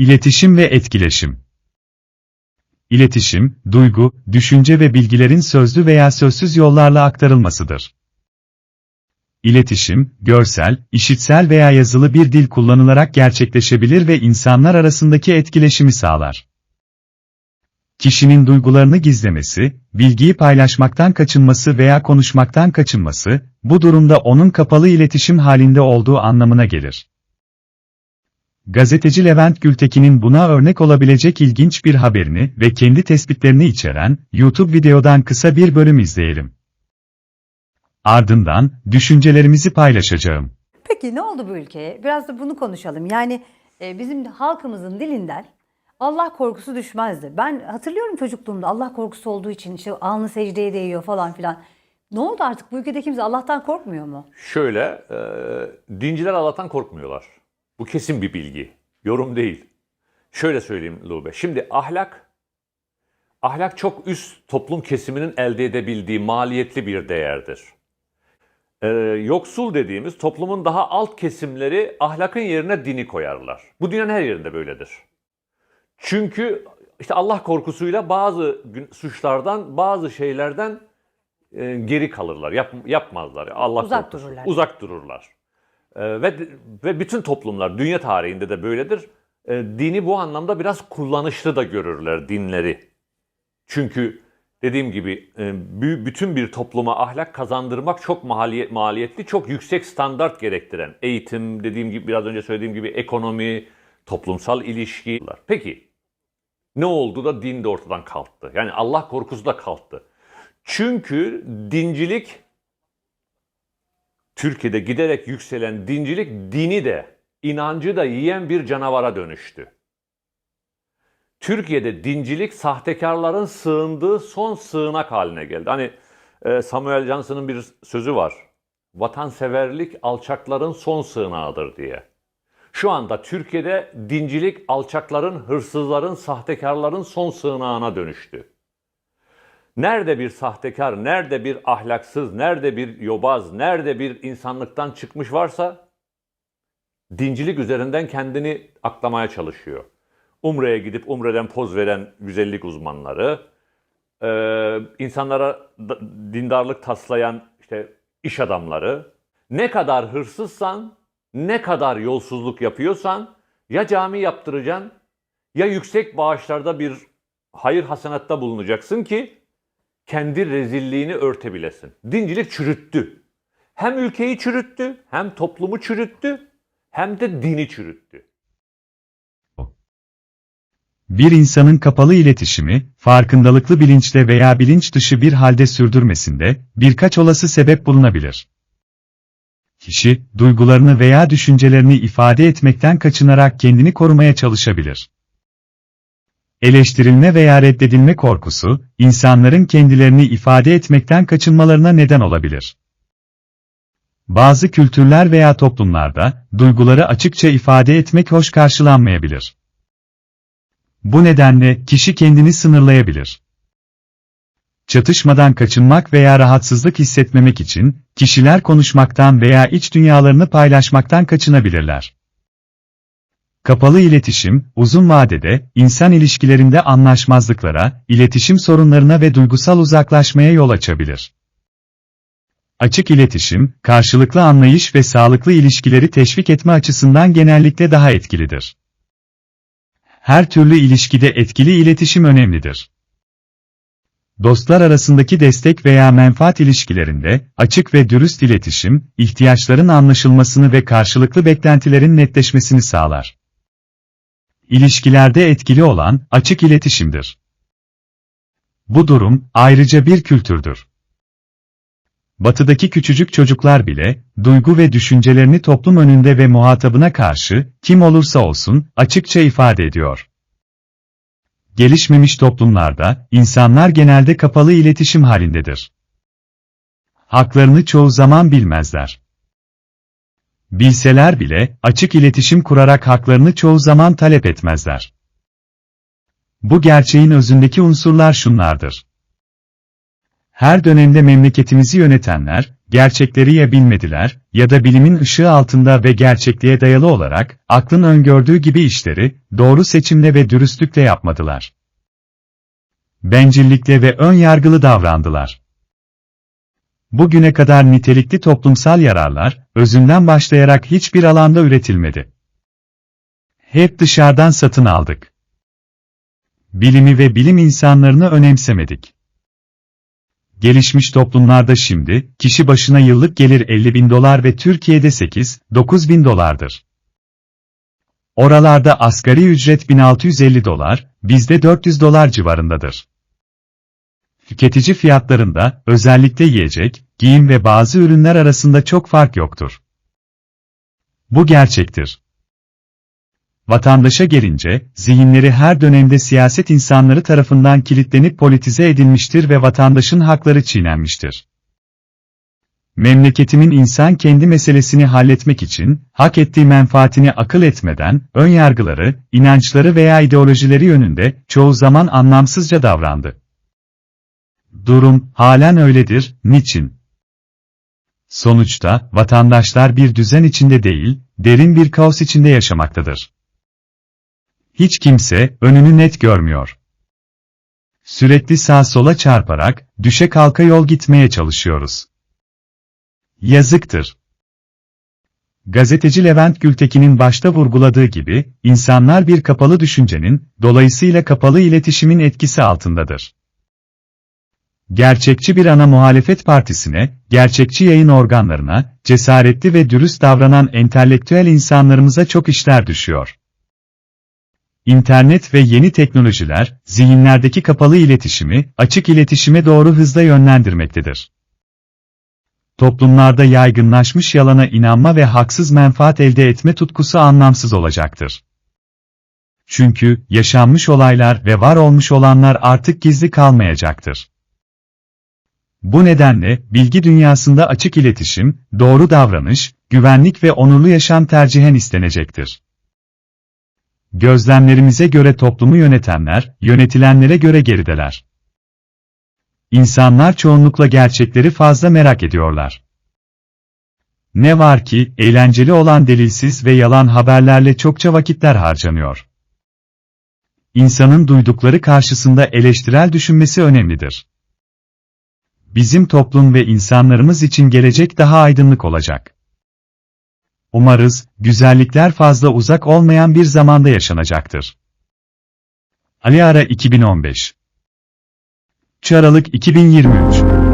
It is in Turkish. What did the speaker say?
İletişim ve etkileşim. İletişim, duygu, düşünce ve bilgilerin sözlü veya sözsüz yollarla aktarılmasıdır. İletişim, görsel, işitsel veya yazılı bir dil kullanılarak gerçekleşebilir ve insanlar arasındaki etkileşimi sağlar. Kişinin duygularını gizlemesi, bilgiyi paylaşmaktan kaçınması veya konuşmaktan kaçınması, bu durumda onun kapalı iletişim halinde olduğu anlamına gelir. Gazeteci Levent Gültekin'in buna örnek olabilecek ilginç bir haberini ve kendi tespitlerini içeren YouTube videodan kısa bir bölüm izleyelim. Ardından düşüncelerimizi paylaşacağım. Peki ne oldu bu ülkeye? Biraz da bunu konuşalım. Yani e, bizim halkımızın dilinden Allah korkusu düşmezdi. Ben hatırlıyorum çocukluğumda Allah korkusu olduğu için işte alnı secdeye değiyor falan filan. Ne oldu artık bu ülkede kimse Allah'tan korkmuyor mu? Şöyle, e, dinciler Allah'tan korkmuyorlar. Bu kesin bir bilgi. Yorum değil. Şöyle söyleyeyim Lube. Şimdi ahlak, ahlak çok üst toplum kesiminin elde edebildiği maliyetli bir değerdir. E, yoksul dediğimiz toplumun daha alt kesimleri ahlakın yerine dini koyarlar. Bu dünyanın her yerinde böyledir. Çünkü işte Allah korkusuyla bazı suçlardan, bazı şeylerden e, geri kalırlar, yap, yapmazlar. Allah Uzak korkusu. dururlar. Uzak dururlar. E, ve ve bütün toplumlar, dünya tarihinde de böyledir. E, dini bu anlamda biraz kullanışlı da görürler dinleri. Çünkü dediğim gibi e, bü- bütün bir topluma ahlak kazandırmak çok maliyet, maliyetli, çok yüksek standart gerektiren eğitim, dediğim gibi biraz önce söylediğim gibi ekonomi, toplumsal ilişki. Peki ne oldu da din de ortadan kalktı? Yani Allah korkusu da kalktı. Çünkü dincilik Türkiye'de giderek yükselen dincilik dini de inancı da yiyen bir canavara dönüştü. Türkiye'de dincilik sahtekarların sığındığı son sığınak haline geldi. Hani e, Samuel Johnson'ın bir sözü var. Vatanseverlik alçakların son sığınağıdır diye. Şu anda Türkiye'de dincilik alçakların, hırsızların, sahtekarların son sığınağına dönüştü. Nerede bir sahtekar, nerede bir ahlaksız, nerede bir yobaz, nerede bir insanlıktan çıkmış varsa dincilik üzerinden kendini aklamaya çalışıyor. Umre'ye gidip Umre'den poz veren güzellik uzmanları, eee, insanlara da- dindarlık taslayan işte iş adamları, ne kadar hırsızsan, ne kadar yolsuzluk yapıyorsan ya cami yaptıracaksın ya yüksek bağışlarda bir hayır hasenatta bulunacaksın ki kendi rezilliğini örtebilesin. Dincilik çürüttü. Hem ülkeyi çürüttü, hem toplumu çürüttü, hem de dini çürüttü. Bir insanın kapalı iletişimi, farkındalıklı bilinçle veya bilinç dışı bir halde sürdürmesinde birkaç olası sebep bulunabilir. Kişi, duygularını veya düşüncelerini ifade etmekten kaçınarak kendini korumaya çalışabilir. Eleştirilme veya reddedilme korkusu, insanların kendilerini ifade etmekten kaçınmalarına neden olabilir. Bazı kültürler veya toplumlarda, duyguları açıkça ifade etmek hoş karşılanmayabilir. Bu nedenle kişi kendini sınırlayabilir. Çatışmadan kaçınmak veya rahatsızlık hissetmemek için kişiler konuşmaktan veya iç dünyalarını paylaşmaktan kaçınabilirler. Kapalı iletişim, uzun vadede insan ilişkilerinde anlaşmazlıklara, iletişim sorunlarına ve duygusal uzaklaşmaya yol açabilir. Açık iletişim, karşılıklı anlayış ve sağlıklı ilişkileri teşvik etme açısından genellikle daha etkilidir. Her türlü ilişkide etkili iletişim önemlidir. Dostlar arasındaki destek veya menfaat ilişkilerinde açık ve dürüst iletişim, ihtiyaçların anlaşılmasını ve karşılıklı beklentilerin netleşmesini sağlar. İlişkilerde etkili olan açık iletişimdir. Bu durum ayrıca bir kültürdür. Batıdaki küçücük çocuklar bile, duygu ve düşüncelerini toplum önünde ve muhatabına karşı, kim olursa olsun, açıkça ifade ediyor. Gelişmemiş toplumlarda, insanlar genelde kapalı iletişim halindedir. Haklarını çoğu zaman bilmezler. Bilseler bile, açık iletişim kurarak haklarını çoğu zaman talep etmezler. Bu gerçeğin özündeki unsurlar şunlardır. Her dönemde memleketimizi yönetenler, gerçekleri ya bilmediler ya da bilimin ışığı altında ve gerçekliğe dayalı olarak aklın öngördüğü gibi işleri doğru seçimle ve dürüstlükle yapmadılar. Bencillikle ve ön yargılı davrandılar. Bugüne kadar nitelikli toplumsal yararlar, özünden başlayarak hiçbir alanda üretilmedi. Hep dışarıdan satın aldık. Bilimi ve bilim insanlarını önemsemedik. Gelişmiş toplumlarda şimdi, kişi başına yıllık gelir 50 bin dolar ve Türkiye'de 8-9 bin dolardır. Oralarda asgari ücret 1650 dolar, bizde 400 dolar civarındadır. Tüketici fiyatlarında, özellikle yiyecek, giyim ve bazı ürünler arasında çok fark yoktur. Bu gerçektir. Vatandaşa gelince, zihinleri her dönemde siyaset insanları tarafından kilitlenip politize edilmiştir ve vatandaşın hakları çiğnenmiştir. Memleketimin insan kendi meselesini halletmek için, hak ettiği menfaatini akıl etmeden, ön yargıları, inançları veya ideolojileri yönünde, çoğu zaman anlamsızca davrandı. Durum, halen öyledir, niçin? Sonuçta, vatandaşlar bir düzen içinde değil, derin bir kaos içinde yaşamaktadır. Hiç kimse, önünü net görmüyor. Sürekli sağ sola çarparak, düşe kalka yol gitmeye çalışıyoruz. Yazıktır. Gazeteci Levent Gültekin'in başta vurguladığı gibi, insanlar bir kapalı düşüncenin, dolayısıyla kapalı iletişimin etkisi altındadır. Gerçekçi bir ana muhalefet partisine, gerçekçi yayın organlarına, cesaretli ve dürüst davranan entelektüel insanlarımıza çok işler düşüyor. İnternet ve yeni teknolojiler, zihinlerdeki kapalı iletişimi, açık iletişime doğru hızla yönlendirmektedir. Toplumlarda yaygınlaşmış yalana inanma ve haksız menfaat elde etme tutkusu anlamsız olacaktır. Çünkü, yaşanmış olaylar ve var olmuş olanlar artık gizli kalmayacaktır. Bu nedenle, bilgi dünyasında açık iletişim, doğru davranış, güvenlik ve onurlu yaşam tercihen istenecektir. Gözlemlerimize göre toplumu yönetenler, yönetilenlere göre gerideler. İnsanlar çoğunlukla gerçekleri fazla merak ediyorlar. Ne var ki, eğlenceli olan delilsiz ve yalan haberlerle çokça vakitler harcanıyor. İnsanın duydukları karşısında eleştirel düşünmesi önemlidir. Bizim toplum ve insanlarımız için gelecek daha aydınlık olacak. Umarız, güzellikler fazla uzak olmayan bir zamanda yaşanacaktır. Ali Ara 2015 3 Aralık 2023